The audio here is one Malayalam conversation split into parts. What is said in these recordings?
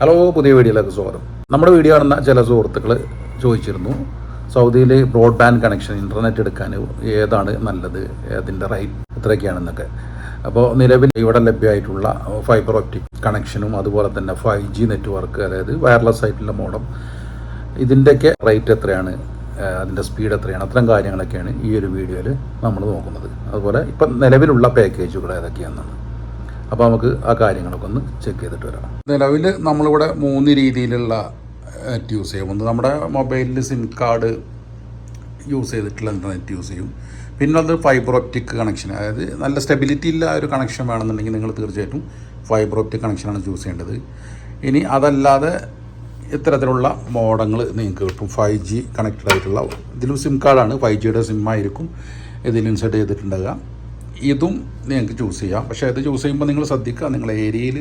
ഹലോ പുതിയ വീഡിയോയിലേക്ക് സ്വാഗതം. നമ്മുടെ വീഡിയോ കാണുന്ന ചില സുഹൃത്തുക്കൾ ചോദിച്ചിരുന്നു സൗദിയിൽ ബ്രോഡ്ബാൻഡ് കണക്ഷൻ ഇന്റർനെറ്റ് എടുക്കാൻ ഏതാണ് നല്ലത്? അതിന്റെ റേറ്റ് എത്രയൊക്കെയാണെന്നൊക്കെ അപ്പോൾ നിലവിൽ ഇവിടെ ലഭ്യമായിട്ടുള്ള ഫൈബർ ഒപ്റ്റിക് കണക്ഷനും അതുപോലെ തന്നെ ഫൈവ് ജി നെറ്റ്വർക്ക് അതായത് വയർലെസ് ആയിട്ടുള്ള മോഡം ഇതിന്റെയൊക്കെ റേറ്റ് എത്രയാണ്? അതിന്റെ സ്പീഡ് എത്രയാണ്? അത്തരം കാര്യങ്ങളൊക്കെയാണ് ഈ ഒരു വീഡിയോയിൽ നമ്മൾ നോക്കുന്നത്. അതുപോലെ ഇപ്പം നിലവിലുള്ള പാക്കേജുകൾ ഏതൊക്കെയാണെന്നാണ് അപ്പോൾ നമുക്ക് ആ കാര്യങ്ങളൊക്കെ ഒന്ന് ചെക്ക് ചെയ്തിട്ട് വരാം. നിലവിൽ നമ്മളിവിടെ മൂന്ന് രീതിയിലുള്ള നെറ്റ് യൂസ് ചെയ്യും. ഒന്ന് നമ്മുടെ മൊബൈലിൽ സിം കാർഡ് യൂസ് ചെയ്തിട്ടുള്ള ഇന്റർനെറ്റ് യൂസ് ചെയ്യും. പിന്നെ അത് ഫൈബർ ഒപ്റ്റിക് കണക്ഷൻ അതായത് നല്ല സ്റ്റെബിലിറ്റി ഉള്ള ഒരു കണക്ഷൻ വേണമെന്നുണ്ടെങ്കിൽ നിങ്ങൾ തീർച്ചയായിട്ടും ഫൈബർ ഒപ്റ്റിക് കണക്ഷനാണ് ചൂസ് ചെയ്യേണ്ടത്. ഇനി അതല്ലാതെ ഇത്തരത്തിലുള്ള മോഡങ്ങൾ നിങ്ങൾക്ക് കിട്ടും. ഫൈവ് ജി കണക്റ്റഡ് ആയിട്ടുള്ള ഇതിലും സിം കാർഡാണ് ഫൈവ് ജിയുടെ സിം ആയിരിക്കും ഇതിൽ ഇൻസെർട്ട് ചെയ്തിട്ടുണ്ടാകുക ഇതും നിങ്ങൾക്ക് ചൂസ് ചെയ്യാം. പക്ഷേ ഇത് ചൂസ് ചെയ്യുമ്പോൾ നിങ്ങൾ ശ്രദ്ധിക്കുക നിങ്ങളുടെ ഏരിയയിൽ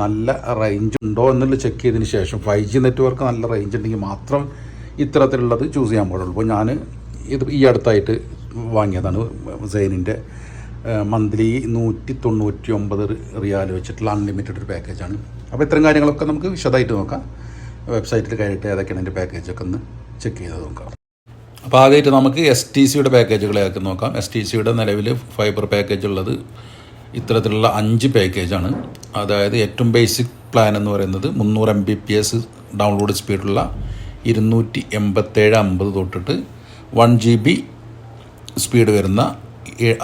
നല്ല റേഞ്ച് ഉണ്ടോ എന്നുള്ള ചെക്ക് ചെയ്തതിന് ശേഷം ഫൈവ് ജി നെറ്റ്വർക്ക് നല്ല റേഞ്ച് ഉണ്ടെങ്കിൽ മാത്രം ഇത്തരത്തിലുള്ളത് ചൂസ് ചെയ്യാൻ പാടുള്ളൂ. അപ്പോൾ ഞാൻ ഇത് ഈ അടുത്തായിട്ട് വാങ്ങിയതാണ് സൈനിന്റെ മന്ത്ലി നൂറ്റി തൊണ്ണൂറ്റി ഒമ്പത് റിയാൽ വെച്ചിട്ടുള്ള അൺലിമിറ്റഡ് ഒരു പാക്കേജാണ് അപ്പോൾ ഇത്തരം കാര്യങ്ങളൊക്കെ നമുക്ക് വിശദമായിട്ട് നോക്കാം. വെബ്സൈറ്റിൽ കയറിയിട്ട് ഏതൊക്കെയാണ് എന്റെ പാക്കേജൊക്കെ ഒന്ന് ചെക്ക് ചെയ്ത് നോക്കാം. അപ്പോൾ ആദ്യമായിട്ട് നമുക്ക് എസ് ടി സിയുടെ പാക്കേജുകളെയൊക്കെ നോക്കാം. എസ് ടി സിയുടെ നിലവിൽ ഫൈബർ പാക്കേജ് ഉള്ളത് ഇത്തരത്തിലുള്ള അഞ്ച് പാക്കേജാണ് അതായത് ഏറ്റവും ബേസിക് പ്ലാൻ എന്ന് പറയുന്നത് മുന്നൂറ് M B P S download സ്പീഡുള്ള ഇരുന്നൂറ്റി എൺപത്തേഴ് അമ്പത് തൊട്ടിട്ട് വൺ ജി ബി സ്പീഡ് വരുന്ന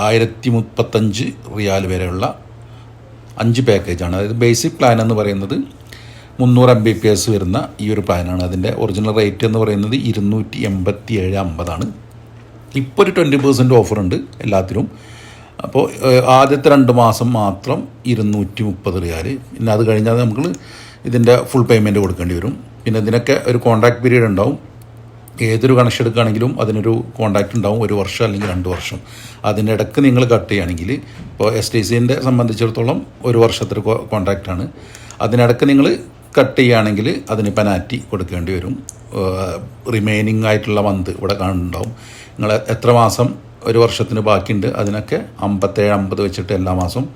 ആയിരത്തി മുപ്പത്തഞ്ച് റിയാൽ വരെയുള്ള അഞ്ച് പാക്കേജാണ് അതായത് ബേസിക് പ്ലാൻ എന്ന് പറയുന്നത് മുന്നൂറ് എം ബി പി എസ് വരുന്ന ഈ ഒരു പ്ലാനാണ് അതിന്റെ ഒറിജിനൽ റേറ്റ് എന്ന് പറയുന്നത് ഇരുന്നൂറ്റി എൺപത്തി ഏഴ് അമ്പതാണ്. ഇപ്പോൾ ഒരു ട്വന്റി പെർസെന്റ് ഓഫറുണ്ട് എല്ലാത്തിനും. അപ്പോൾ ആദ്യത്തെ രണ്ട് മാസം മാത്രം ഇരുന്നൂറ്റി മുപ്പത് റിയാൽ പിന്നെ അത് കഴിഞ്ഞാൽ നമുക്ക് ഇതിന്റെ ഫുൾ പേയ്മെന്റ് കൊടുക്കേണ്ടി വരും. പിന്നെ ഇതിനൊക്കെ ഒരു കോൺട്രാക്ട് പീരീഡ് ഉണ്ടാവും. ഏതൊരു കണക്ഷൻ എടുക്കുകയാണെങ്കിലും അതിനൊരു കോൺട്രാക്റ്റ് ഉണ്ടാവും. ഒരു വർഷം അല്ലെങ്കിൽ രണ്ട് വർഷം. അതിന്റെ ഇടയ്ക്ക് നിങ്ങൾ കട്ട് ചെയ്യുകയാണെങ്കിൽ ഇപ്പോൾ എസ് ടി സിന്റെ സംബന്ധിച്ചിടത്തോളം ഒരു വർഷത്തെ കോൺട്രാക്റ്റാണ് അതിനിടയ്ക്ക് നിങ്ങൾ കട്ട് ചെയ്യുകയാണെങ്കിൽ അതിന് പെനാറ്റി കൊടുക്കേണ്ടി വരും. റിമൈനിങ് ആയിട്ടുള്ള മന്ത് ഇവിടെ കാണുന്നുണ്ടാവും. നിങ്ങൾ എത്ര മാസം ഒരു വർഷത്തിന് ബാക്കിയുണ്ട് അതിനൊക്കെ അമ്പത്തേഴ് അമ്പത് വെച്ചിട്ട് എല്ലാ മാസവും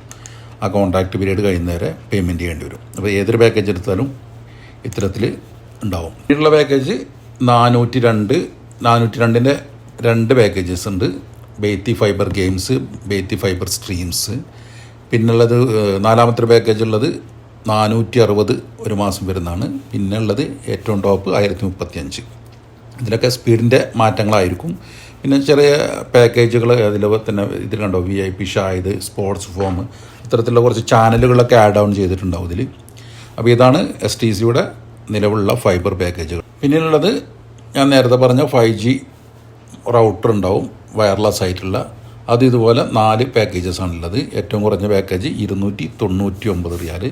ആ കോൺട്രാക്ട് പീരീഡ് കഴിയുന്നവരെ പേയ്മെന്റ് ചെയ്യേണ്ടി വരും. അപ്പോൾ ഏതൊരു പാക്കേജ് എടുത്താലും ഇത്തരത്തിൽ ഉണ്ടാവും. ഇതിനുള്ള പാക്കേജ് നാനൂറ്റി രണ്ട് നാനൂറ്റി രണ്ടിന്റെ രണ്ട് പാക്കേജസ് ഉണ്ട്. ബേത്തി ഫൈബർ ഗെയിംസ് ബേത്തി ഫൈബർ സ്ട്രീംസ് പിന്നുള്ളത് നാലാമത്തെ പാക്കേജ് ഉള്ളത് നാനൂറ്റി അറുപത് ഒരു മാസം വരുന്നതാണ്. പിന്നെ ഉള്ളത് ഏറ്റവും ടോപ്പ് ആയിരത്തി മുപ്പത്തി അഞ്ച് ഇതിലൊക്കെ സ്പീഡിന്റെ മാറ്റങ്ങളായിരിക്കും. പിന്നെ ചെറിയ പാക്കേജുകൾ അതിൽ തന്നെ ഇതിൽ കണ്ടോ വി ഐ പി ഷായത് സ്പോർട്സ് ഫോം ഇത്തരത്തിലുള്ള കുറച്ച് ചാനലുകളൊക്കെ ആഡ് ഓൺ ചെയ്തിട്ടുണ്ടാവും ഇതിൽ അപ്പോൾ ഇതാണ് എസ് ടി സിയുടെ നിലവിലുള്ള ഫൈബർ പാക്കേജുകൾ പിന്നീടുള്ളത് ഞാൻ നേരത്തെ പറഞ്ഞ ഫൈവ് ജി റൗട്ടർ ഉണ്ടാവും വയർലെസ് ആയിട്ടുള്ള. അത് ഇതുപോലെ നാല് പാക്കേജസ് ആണുള്ളത്. ഏറ്റവും കുറഞ്ഞ പാക്കേജ് ഇരുന്നൂറ്റി തൊണ്ണൂറ്റി ഒമ്പത് റിയാൽ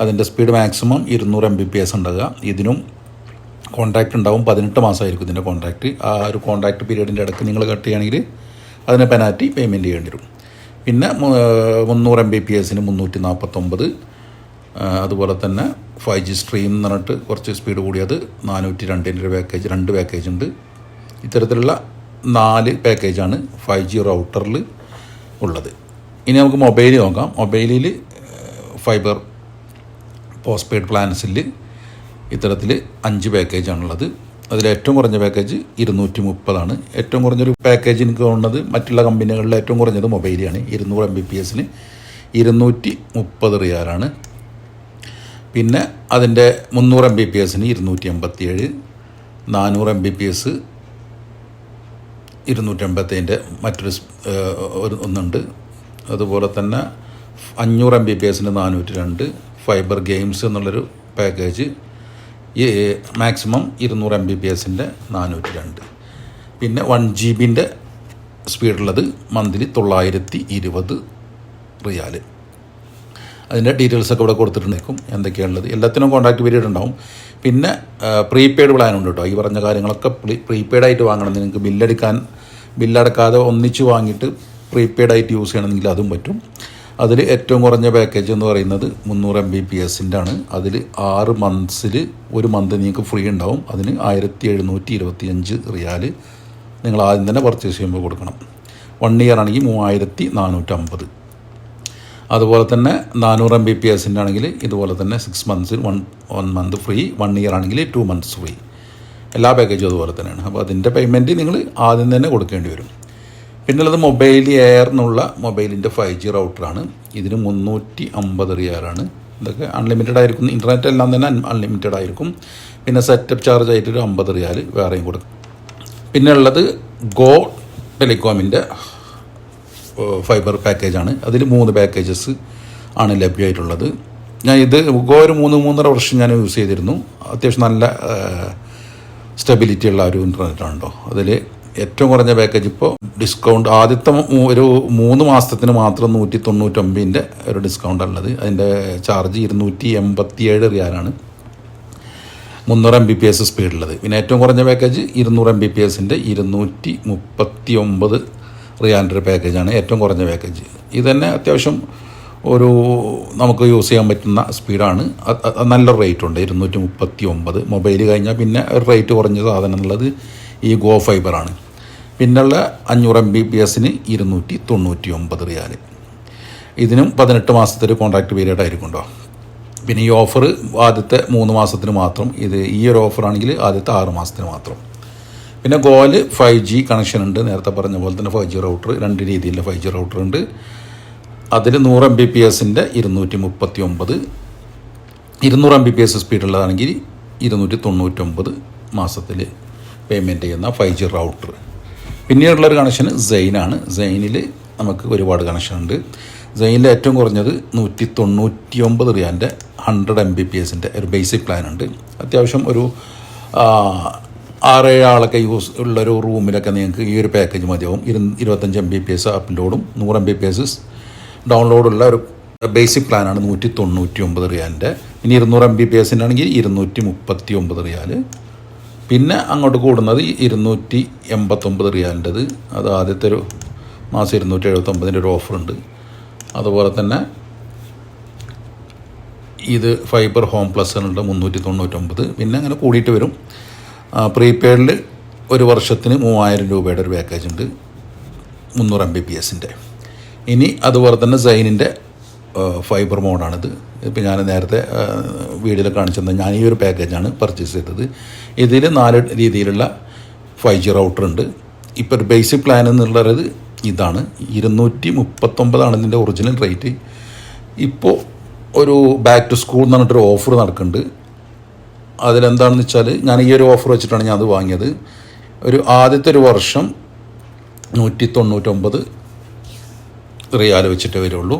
അതിന്റെ സ്പീഡ് മാക്സിമം ഇരുന്നൂറ് എം ബി പി എസ് ഉണ്ടാകുക. ഇതിനും കോൺട്രാക്റ്റ് ഉണ്ടാവും. പതിനെട്ട് മാസമായിരിക്കും ഇതിന്റെ കോൺട്രാക്റ്റ് ആ ഒരു കോൺട്രാക്റ്റ് പീരീഡിന്റെ ഇടയ്ക്ക് നിങ്ങൾ കട്ട് ചെയ്യുകയാണെങ്കിൽ അതിന് പെനാൽറ്റി പേയ്മെന്റ് ചെയ്യേണ്ടി വരും. പിന്നെ മുന്നൂറ് എം ബി പി എസിന് മുന്നൂറ്റി നാൽപ്പത്തൊമ്പത് അതുപോലെ തന്നെ ഫൈവ് ജി സ്ട്രീം എന്ന് പറഞ്ഞിട്ട് കുറച്ച് സ്പീഡ് കൂടിയത് നാനൂറ്റി രണ്ടിന്റെ ഒരു പാക്കേജ് രണ്ട് പാക്കേജ് ഉണ്ട്. ഇത്തരത്തിലുള്ള നാല് പാക്കേജാണ് ഫൈവ് ജി റൗട്ടറിൽ ഉള്ളത്. ഇനി നമുക്ക് മൊബൈൽ നോക്കാം. മൊബൈലിൽ ഫൈബർ പോസ്റ്റ് പെയ്ഡ് പ്ലാൻസിൽ ഇത്തരത്തിൽ അഞ്ച് പാക്കേജാണുള്ളത് അതിൽ ഏറ്റവും കുറഞ്ഞ പാക്കേജ് ഇരുന്നൂറ്റി മുപ്പതാണ് ഏറ്റവും കുറഞ്ഞൊരു പാക്കേജ് എനിക്ക് തോന്നുന്നത് മറ്റുള്ള കമ്പനികളിൽ ഏറ്റവും കുറഞ്ഞത് മൊബൈലാണ് ഇരുന്നൂറ് എം ബി പി എസിന് ഇരുന്നൂറ്റി മുപ്പത് റിയാലാണ്. പിന്നെ അതിന്റെ മുന്നൂറ് എം ബി പി എസിന് ഇരുന്നൂറ്റി എൺപത്തിയേഴ് നാനൂറ് എം ബി പി എസ് ഇരുന്നൂറ്റമ്പത്തേന്റെ മറ്റൊരു സ്- ഏഹ് ഒരു ഒന്നുണ്ട്. അതുപോലെ തന്നെ അഞ്ഞൂറ് എം ബി പി എസിന് നാനൂറ്റി രണ്ട് ഫൈബർ ഗെയിംസ് എന്നുള്ളൊരു പാക്കേജ്. മാക്സിമം ഇരുന്നൂറ് എം ബി പി എസിന്റെ നാനൂറ്റി രണ്ട് പിന്നെ വൺ ജി ബിന്റെ സ്പീഡുള്ളത് മന്ത്ലി തൊള്ളായിരത്തി ഇരുപത് റിയാൽ അതിന്റെ ഡീറ്റെയിൽസൊക്കെ ഇവിടെ കൊടുത്തിട്ടുണ്ടായിരിക്കും എന്തൊക്കെയാണുള്ളത്. എല്ലാത്തിനും കോൺടാക്ട് പീരീഡ് ഉണ്ടാവും. പിന്നെ പ്രീപെയ്ഡ് പ്ലാൻ ഉണ്ട് കേട്ടോ. ഈ പറഞ്ഞ കാര്യങ്ങളൊക്കെ പ്രീപെയ്ഡ് ആയിട്ട് വാങ്ങണം നിങ്ങൾക്ക് ബില്ലടിക്കാൻ ബില്ലടക്കാതെ ഒന്നിച്ച് വാങ്ങിയിട്ട് പ്രീപെയ്ഡ് ആയിട്ട് യൂസ് ചെയ്യണമെങ്കിൽ അതും പറ്റും. അതിൽ ഏറ്റവും കുറഞ്ഞ പാക്കേജ് എന്ന് പറയുന്നത് മുന്നൂറ് എം ബി പി എസിന്റെ ആണ് അതിൽ ആറ് മന്ത്സിൽ ഒരു മന്ത് നിങ്ങൾക്ക് ഫ്രീ ഉണ്ടാവും. അതിന് ആയിരത്തി എഴുന്നൂറ്റി ഇരുപത്തി അഞ്ച് റിയാൽ നിങ്ങൾ ആദ്യം തന്നെ പർച്ചേസ് ചെയ്യുമ്പോൾ കൊടുക്കണം. വൺ ഇയർ ആണെങ്കിൽ മൂവായിരത്തി നാനൂറ്റമ്പത് അതുപോലെ തന്നെ നാനൂറ് എം ബി പി എസിന്റെ ആണെങ്കിൽ ഇതുപോലെ തന്നെ six മന്ത്സിൽ one one month free one year ആണെങ്കിൽ ടു മന്ത്സ് ഫ്രീ എല്ലാ പാക്കേജും അതുപോലെ തന്നെയാണ്. അപ്പോൾ അതിന്റെ പേയ്മെന്റ് നിങ്ങൾ ആദ്യം തന്നെ കൊടുക്കേണ്ടി വരും. പിന്നുള്ളത് മൊബൈൽ എയർ എന്നുള്ള മൊബൈലിന്റെ ഫൈവ് ജി റൗട്ടറാണ് ഇതിന് മുന്നൂറ്റി അമ്പത് റിയാലാണ് ഇതൊക്കെ അൺലിമിറ്റഡ് ആയിരിക്കും. ഇന്റർനെറ്റ് എല്ലാം തന്നെ അൺലിമിറ്റഡ് ആയിരിക്കും. പിന്നെ സെറ്റപ്പ് ചാർജ് ആയിട്ട് ഒരു അമ്പത് റിയാൽ വേറെയും കൊടുക്കും പിന്നെ ഉള്ളത് ഗോ ടെലികോമിന്റെ ഫൈബർ പാക്കേജാണ് അതിൽ മൂന്ന് പാക്കേജസ് ആണ് ലഭ്യമായിട്ടുള്ളത്. ഞാൻ ഇത് ഗോ ഒരു മൂന്ന് മൂന്നര വർഷം ഞാൻ യൂസ് ചെയ്തിരുന്നു. അത്യാവശ്യം നല്ല സ്റ്റെബിലിറ്റി ഉള്ള ഒരു ഇന്റർനെറ്റ് കേട്ടോ അതിൽ ഏറ്റവും കുറഞ്ഞ പാക്കേജ് ഇപ്പോൾ ഡിസ്കൗണ്ട് ആദ്യത്തെ ഒരു മൂന്ന് മാസത്തിന് മാത്രം നൂറ്റി തൊണ്ണൂറ്റൊമ്പതിന്റെ ഒരു ഡിസ്കൗണ്ട് ഉള്ളത് അതിന്റെ ചാർജ് ഇരുന്നൂറ്റി എൺപത്തി ഏഴ് റിയാലാണ് മുന്നൂറ് എം ബി പി എസ് സ്പീഡുള്ളത് പിന്നെ ഏറ്റവും കുറഞ്ഞ പാക്കേജ് ഇരുന്നൂറ് എം ബി പി എസിന്റെ ഇരുന്നൂറ്റി മുപ്പത്തി ഒമ്പത് റിയാലിന്റെ ഒരു പാക്കേജാണ് ഏറ്റവും കുറഞ്ഞ പാക്കേജ് ഇത് തന്നെ അത്യാവശ്യം ഒരു നമുക്ക് യൂസ് ചെയ്യാൻ പറ്റുന്ന സ്പീഡാണ് നല്ലൊരു റേറ്റ് ഉണ്ട് ഇരുന്നൂറ്റി മുപ്പത്തി ഒമ്പത് മൊബൈൽ കഴിഞ്ഞാൽ പിന്നെ ഒരു റേറ്റ് കുറഞ്ഞ സാധനം എന്നുള്ളത് ഈ ഗോ ഫൈബറാണ്. പിന്നുള്ള അഞ്ഞൂറ് എം ബി പി എസിന് ഇരുന്നൂറ്റി തൊണ്ണൂറ്റി ഒമ്പത് റിയാൽ ഇതിനും പതിനെട്ട് മാസത്തെ ഒരു കോൺട്രാക്ട് പീരീഡ് ആയിരിക്കും കേട്ടോ പിന്നെ ഈ ഓഫർ ആദ്യത്തെ മൂന്ന് മാസത്തിന് മാത്രം ഇത് ഈ ഒരു ഓഫറാണെങ്കിൽ ആദ്യത്തെ ആറ് മാസത്തിന് മാത്രം. പിന്നെ ഗോൽ ഫൈവ് ജി കണക്ഷൻ ഉണ്ട്. നേരത്തെ പറഞ്ഞ പോലെ തന്നെ ഫൈവ് ജി റൗട്ടർ രണ്ട് രീതിയിലുള്ള ഫൈവ് ജി റൗട്ടർ ഉണ്ട്. അതിൽ നൂറ് എം ബി പി എസിന്റെ ഇരുന്നൂറ്റി മുപ്പത്തി ഒമ്പത് ഇരുന്നൂറ് എം ബി പി എസ് സ്പീഡുള്ളതാണെങ്കിൽ ഇരുന്നൂറ്റി തൊണ്ണൂറ്റൊമ്പത് മാസത്തിൽ പേയ്മെന്റ് ചെയ്യുന്ന ഫൈവ് ജി റൗട്ടർ പിന്നീടുള്ളൊരു കണക്ഷൻ സെയിനാണ് സെയിനിൽ നമുക്ക് ഒരുപാട് കണക്ഷൻ ഉണ്ട്. സെയിനിൽ ഏറ്റവും കുറഞ്ഞത് നൂറ്റി തൊണ്ണൂറ്റി ഒമ്പത് റിയാന്റെ ഹൺഡ്രഡ് എം ബി പി എസിന്റെ ഒരു ബേസിക് പ്ലാൻ ഉണ്ട്. അത്യാവശ്യം ഒരു ആറേഴ് ആളൊക്കെ യൂസ് ഉള്ളൊരു റൂമിലൊക്കെ നിങ്ങൾക്ക് ഈ ഒരു പാക്കേജ് മതിയാവും. ഇരു ഇരുപത്തഞ്ച് എം ബി പി എസ് അപ്ലോഡും നൂറ് എം ബി പി എസ് ഡൗൺലോഡുള്ള ഒരു ബേസിക് പ്ലാനാണ് നൂറ്റി തൊണ്ണൂറ്റി ഒമ്പത് റിയാലിന്റെ ഇനി ഇരുന്നൂറ് എം ബി പി എസിന്റെ ആണെങ്കിൽ ഇരുന്നൂറ്റി മുപ്പത്തി ഒമ്പത് റിയാൽ പിന്നെ അങ്ങോട്ട് കൂടുന്നത് ഇരുന്നൂറ്റി എൺപത്തൊമ്പത് റിയാലിന്റെത്. അത് ആദ്യത്തെ ഒരു മാസം ഇരുന്നൂറ്റി എഴുപത്തൊമ്പതിന്റെ ഒരു ഓഫറുണ്ട്. അതുപോലെ തന്നെ ഇത് ഫൈബർ ഹോം പ്ലസിനുണ്ട് മുന്നൂറ്റി തൊണ്ണൂറ്റൊമ്പത് പിന്നെ അങ്ങനെ കൂടിയിട്ട് വരും. പ്രീപെയ്ഡിൽ ഒരു വർഷത്തിന് മൂവായിരം രൂപയുടെ ഒരു പാക്കേജ് ഉണ്ട് മുന്നൂറ് എം ബി പി എസിന്റെ. ഇനി അതുപോലെ തന്നെ സൈനിന്റെ ഫൈബർ മോഡാണിത്. ഇപ്പോൾ ഞാൻ നേരത്തെ വീഡിയോയിൽ കാണിച്ചത് ഞാൻ ഈ ഒരു പാക്കേജാണ് പർച്ചേസ് ചെയ്തത്. ഇതിൽ നാല് രീതിയിലുള്ള ഫൈവ് ജി റൗട്ടർ ഉണ്ട്. ഇപ്പോൾ ഒരു ബേസിക് പ്ലാൻ എന്നുള്ളത് ഇതാണ്. ഇരുന്നൂറ്റി മുപ്പത്തൊമ്പതാണ് ഇതിന്റെ ഒറിജിനൽ റേറ്റ് ഇപ്പോൾ ഒരു ബാക്ക് ടു സ്കൂൾ എന്ന് പറഞ്ഞിട്ടൊരു ഓഫർ നടക്കുന്നുണ്ട്. അതിലെന്താണെന്ന് വെച്ചാൽ ഞാൻ ഈ ഒരു ഓഫർ വെച്ചിട്ടാണ് ഞാൻ അത് വാങ്ങിയത്. ഒരു ആദ്യത്തെ ഒരു വർഷം നൂറ്റി തൊണ്ണൂറ്റൊമ്പത് റിയാൽ വെച്ചിട്ടേ വരുള്ളൂ.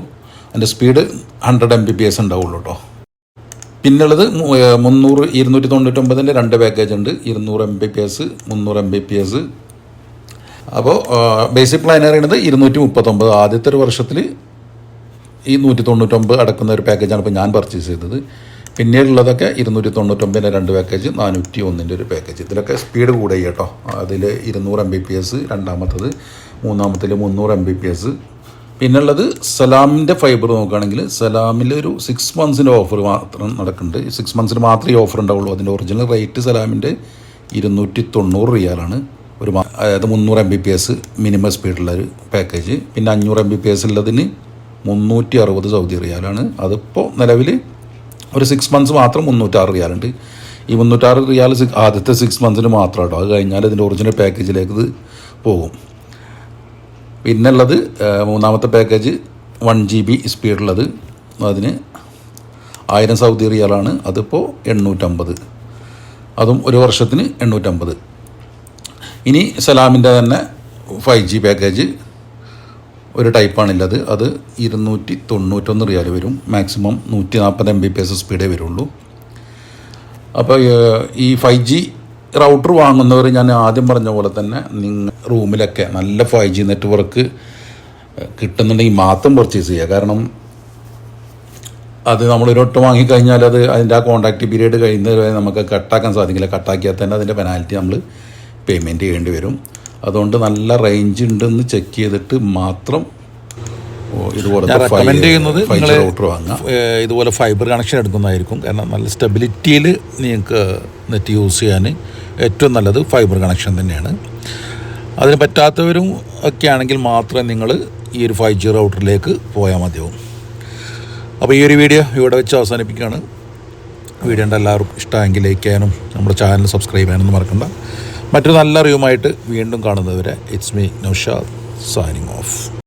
അതിന്റെ speed hundred M B P S ഉണ്ടാവുള്ളൂ കേട്ടോ പിന്നുള്ളത് മുന്നൂറ് ഇരുന്നൂറ്റി തൊണ്ണൂറ്റൊമ്പതിന്റെ രണ്ട് പാക്കേജ് ഉണ്ട്. ഇരുന്നൂറ് എം ബി പി എസ് മുന്നൂറ് എം ബി പി എസ് അപ്പോൾ ബേസിക് പ്ലാൻ പറയുന്നത് ഇരുന്നൂറ്റി മുപ്പത്തൊമ്പത് ആദ്യത്തെ ഒരു വർഷത്തിൽ ഈ നൂറ്റി തൊണ്ണൂറ്റൊമ്പത് അടക്കുന്ന ഒരു പാക്കേജാണ് ഇപ്പോൾ ഞാൻ പർച്ചേസ് ചെയ്തത്. പിന്നീടുള്ളതൊക്കെ ഇരുന്നൂറ്റി തൊണ്ണൂറ്റൊമ്പതിന്റെ രണ്ട് പാക്കേജ് നാനൂറ്റി ഒന്നിന്റെ ഒരു പാക്കേജ് ഇതിലൊക്കെ സ്പീഡ് കൂടെ കേട്ടോ. അതിൽ ഇരുന്നൂറ് എം ബി പി എസ് രണ്ടാമത്തത് മൂന്നാമത്തിൽ മുന്നൂറ് എം ബി പി എസ് പിന്നുള്ളത് സലാമിന്റെ ഫൈബർ നോക്കുകയാണെങ്കിൽ സലാമിൽ ഒരു സിക്സ് മന്ത്സിന്റെ ഓഫർ മാത്രം നടക്കുന്നുണ്ട്. സിക്സ് മന്ത്സിന് മാത്രമേ ഓഫർ ഉണ്ടാവുള്ളൂ. അതിന്റെ ഒറിജിനൽ റേറ്റ് സലാമിന്റെ ഇരുന്നൂറ്റി തൊണ്ണൂറ് റിയാലാണ്. ഒരു അതായത് മുന്നൂറ് M B P S minimum സ്പീഡുള്ള ഒരു പാക്കേജ് പിന്നെ അഞ്ഞൂറ് എം ബി പി എസ് ഉള്ളതിന് മുന്നൂറ്റി അറുപത് സൗദി റിയാലാണ്. അതിപ്പോൾ നിലവിൽ ഒരു സിക്സ് മന്ത്സ് മാത്രം മുന്നൂറ്റാറ് റിയാലുണ്ട്. ഈ മുന്നൂറ്റാറ് റിയാൽ ആദ്യത്തെ സിക്സ് മന്ത്സിന് മാത്രം കേട്ടോ. അത് കഴിഞ്ഞാൽ ഇതിന്റെ ഒറിജിനൽ പാക്കേജിലേക്ക് ഇത് പോകും. പിന്നുള്ളത് മൂന്നാമത്തെ പാക്കേജ് വൺ ജി ബി സ്പീഡുള്ളത് അതിന് ആയിരം സൗദി റിയാലാണ് അതിപ്പോൾ എണ്ണൂറ്റമ്പത്. അതും ഒരു വർഷത്തിന് എണ്ണൂറ്റമ്പത്. ഇനി സലാമിന്റെ തന്നെ ഫൈവ് ജി പാക്കേജ് ഒരു ടൈപ്പാണുള്ളത് അത് ഇരുന്നൂറ്റി തൊണ്ണൂറ്റൊന്ന് റിയാൽ വരും. മാക്സിമം നൂറ്റി നാൽപ്പത് എം ബി പി എസ് സ്പീഡേ വരുള്ളൂ അപ്പോൾ ഈ ഫൈവ് ജി റൗട്ടർ വാങ്ങുന്നവർ ഞാൻ ആദ്യം പറഞ്ഞ പോലെ തന്നെ നിങ്ങൾ റൂമിലൊക്കെ നല്ല ഫൈവ് ജി നെറ്റ്വർക്ക് കിട്ടുന്നുണ്ടെങ്കിൽ മാത്രം പർച്ചേസ് ചെയ്യുക. കാരണം അത് നമ്മൾ ഒരൊട്ട് വാങ്ങിക്കഴിഞ്ഞാൽ അത് അതിന്റെ ആ കോൺടാക്റ്റ് പീരീഡ് കഴിയുന്നതുവരെ നമുക്ക് കട്ടാക്കാൻ സാധിക്കില്ല. കട്ടാക്കിയാൽ തന്നെ അതിന്റെ പെനാൽറ്റി നമ്മൾ പേയ്മെന്റ് ചെയ്യേണ്ടി വരും. അതുകൊണ്ട് നല്ല റേഞ്ച് ഉണ്ടെന്ന് ചെക്ക് ചെയ്തിട്ട് മാത്രം റെക്കമെൻഡ് ചെയ്യുന്നത് നിങ്ങൾ ഇതുപോലെ ഫൈബർ കണക്ഷൻ എടുക്കുന്നതായിരിക്കും. കാരണം നല്ല സ്റ്റെബിലിറ്റിയിൽ നിങ്ങൾക്ക് നെറ്റ് യൂസ് ചെയ്യാൻ ഏറ്റവും നല്ലത് ഫൈബർ കണക്ഷൻ തന്നെയാണ്. അതിന് പറ്റാത്തവരും ഒക്കെ ആണെങ്കിൽ മാത്രമേ നിങ്ങൾ ഈ ഒരു ഫൈവ് ജി റൗട്ടറിലേക്ക് പോയാൽ മതിയാവും. അപ്പോൾ ഈ ഒരു വീഡിയോ ഇവിടെ വെച്ച് അവസാനിപ്പിക്കുകയാണ്. വീഡിയോ ഉണ്ട് എല്ലാവർക്കും ഇഷ്ടമെങ്കിൽ ലൈക്ക് ചെയ്യാനും നമ്മുടെ ചാനൽ സബ്സ്ക്രൈബ് ചെയ്യാനൊന്നും മറക്കണ്ട. മറ്റൊരു നല്ല അറിവുമായിട്ട് വീണ്ടും കാണുന്നതുവരെ it's me Naushad signing off